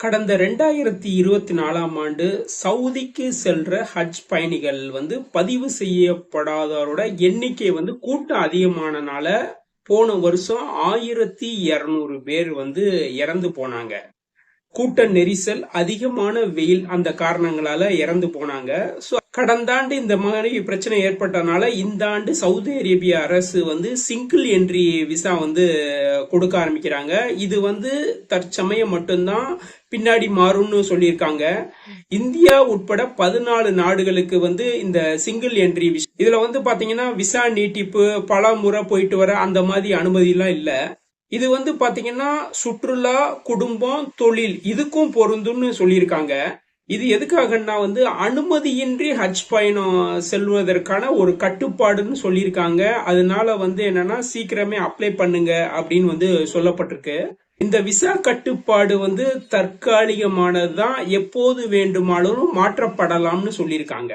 கடந்த ரெண்டாயிரத்தி இருபத்தி நாலாம் ஆண்டு சவுதிக்கு செல்ற ஹஜ் பயணிகள் வந்து பதிவு செய்யப்படாதவரோட எண்ணிக்கை வந்து கூட்டம் அதிகமானனால போன வருஷம் ஆயிரத்தி இருநூறு பேர் வந்து இறந்து போனாங்க. கூட்ட நெரிசல் அதிகமான வெயில் அந்த காரணங்களால இறந்து போனாங்க. ஸோ கடந்த ஆண்டு இந்த மாதிரி பிரச்சனை ஏற்பட்டனால இந்த ஆண்டு சவுதி அரேபிய அரசு வந்து சிங்கிள் என்ட்ரி விசா வந்து கொடுக்க ஆரம்பிக்கிறாங்க. இது வந்து தற்சமயம் மட்டும்தான் பின்னாடி மாறும்னு சொல்லியிருக்காங்க. இந்தியா உட்பட பதினாலு நாடுகளுக்கு வந்து இந்த சிங்கிள் என்ட்ரி விசா இதுல வந்து பாத்தீங்கன்னா விசா நீட்டிப்பு பல முறை போயிட்டு வர அந்த மாதிரி அனுமதி எல்லாம் இது வந்து பாத்தீங்கன்னா சுற்றுலா குடும்பம் தொழில் இதுக்கும் பொருந்தும்னு சொல்லியிருக்காங்க. இது எதுக்காகன்னா வந்து அனுமதியின்றி ஹஜ் பயணம் செல்வதற்கான ஒரு கட்டுப்பாடுன்னு சொல்லியிருக்காங்க. அதனால வந்து என்னன்னா சீக்கிரமே அப்ளை பண்ணுங்க அப்படின்னு வந்து சொல்லப்பட்டிருக்கு. இந்த விசா கட்டுப்பாடு வந்து தற்காலிகமானது தான் எப்போது வேண்டுமானாலும் மாற்றப்படலாம்னு சொல்லியிருக்காங்க.